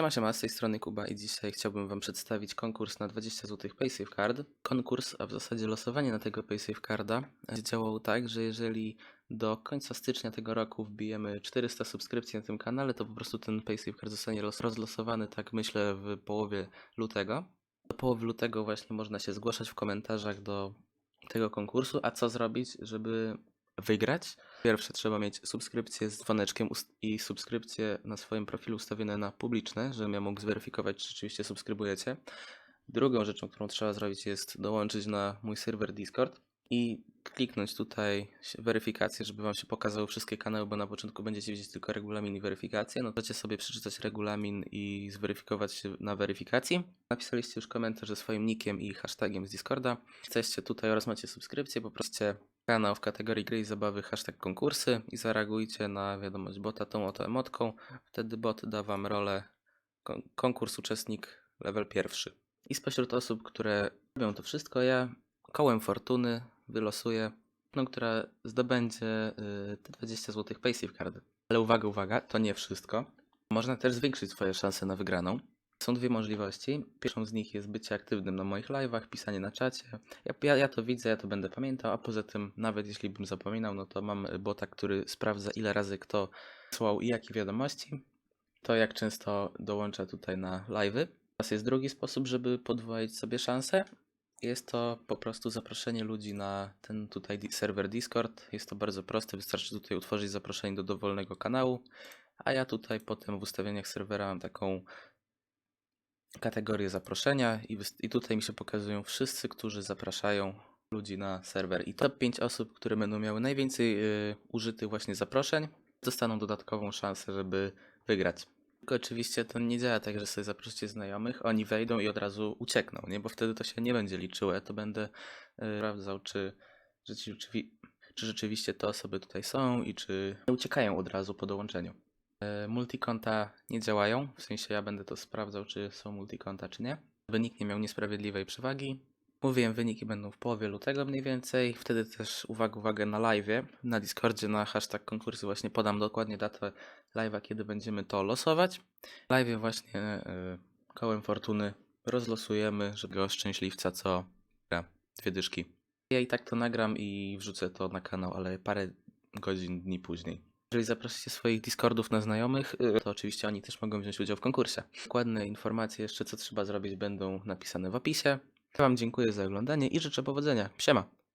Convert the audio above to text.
Siema, siema, z tej strony Kuba i dzisiaj chciałbym Wam przedstawić konkurs na 20 zł PaySafe Card. Konkurs, a w zasadzie losowanie na tego PaySafe Carda działało tak, że jeżeli do końca stycznia tego roku wbijemy 400 subskrypcji na tym kanale, to po prostu ten PaySafe Card zostanie los- rozlosowany, tak myślę, w połowie lutego. Do połowy lutego właśnie można się zgłaszać w komentarzach do tego konkursu, a co zrobić, żeby wygrać? Pierwsze trzeba mieć subskrypcję z dzwoneczkiem i subskrypcję na swoim profilu ustawione na publiczne, żebym ja mógł zweryfikować, czy rzeczywiście subskrybujecie. Drugą rzeczą, którą trzeba zrobić jest dołączyć na mój serwer Discord i kliknąć tutaj weryfikację, żeby Wam się pokazały wszystkie kanały, bo na początku będziecie widzieć tylko regulamin i weryfikację. No możecie sobie przeczytać regulamin i zweryfikować się na weryfikacji. Napisaliście już komentarz ze swoim nickiem i hashtagiem z Discorda. Jesteście tutaj oraz macie subskrypcję, po prostu kanał w kategorii gry i zabawy hashtag konkursy i zareagujcie na wiadomość bota tą oto emotką. Wtedy bot da Wam rolę kon- konkurs uczestnik level pierwszy. I spośród osób, które robią to wszystko, ja kołem fortuny wylosuję, no, która zdobędzie te 20 zł PaySafe Card. Ale uwaga, uwaga, to nie wszystko. Można też zwiększyć swoje szanse na wygraną. Są dwie możliwości. Pierwszą z nich jest bycie aktywnym na moich live'ach, pisanie na czacie. Ja, ja, ja to widzę, ja to będę pamiętał, a poza tym, nawet jeśli bym zapominał, no to mam bota, który sprawdza, ile razy kto słał i jakie wiadomości. To jak często dołącza tutaj na live'y. Teraz jest drugi sposób, żeby podwoić sobie szanse. Jest to po prostu zaproszenie ludzi na ten tutaj serwer Discord. Jest to bardzo proste, wystarczy tutaj utworzyć zaproszenie do dowolnego kanału. A ja tutaj potem w ustawieniach serwera mam taką kategorię zaproszenia i, i tutaj mi się pokazują wszyscy, którzy zapraszają ludzi na serwer. I top 5 osób, które będą miały najwięcej y, użytych właśnie zaproszeń, dostaną dodatkową szansę, żeby wygrać. Tylko oczywiście to nie działa tak, że sobie zaprosicie znajomych, oni wejdą i od razu uciekną, nie? Bo wtedy to się nie będzie liczyło. Ja to będę y, sprawdzał, czy, rzeczywi- czy rzeczywiście te osoby tutaj są i czy nie uciekają od razu po dołączeniu. E, Multikonta nie działają, w sensie ja będę to sprawdzał, czy są multikonta, czy nie. By nikt nie miał niesprawiedliwej przewagi. Mówiłem, wyniki będą w połowie lutego mniej więcej. Wtedy też uwaga, uwaga na live, na Discordzie, na hashtag konkursy właśnie podam dokładnie datę live'a, kiedy będziemy to losować. Live właśnie e, kołem fortuny rozlosujemy, żeby go szczęśliwca, co gra dwie dyszki. Ja i tak to nagram i wrzucę to na kanał, ale parę godzin, dni później. Jeżeli zaprosicie swoich Discordów na znajomych, y, to oczywiście oni też mogą wziąć udział w konkursie. Dokładne informacje jeszcze, co trzeba zrobić, będą napisane w opisie. Ja Wam dziękuję za oglądanie i życzę powodzenia. Siema!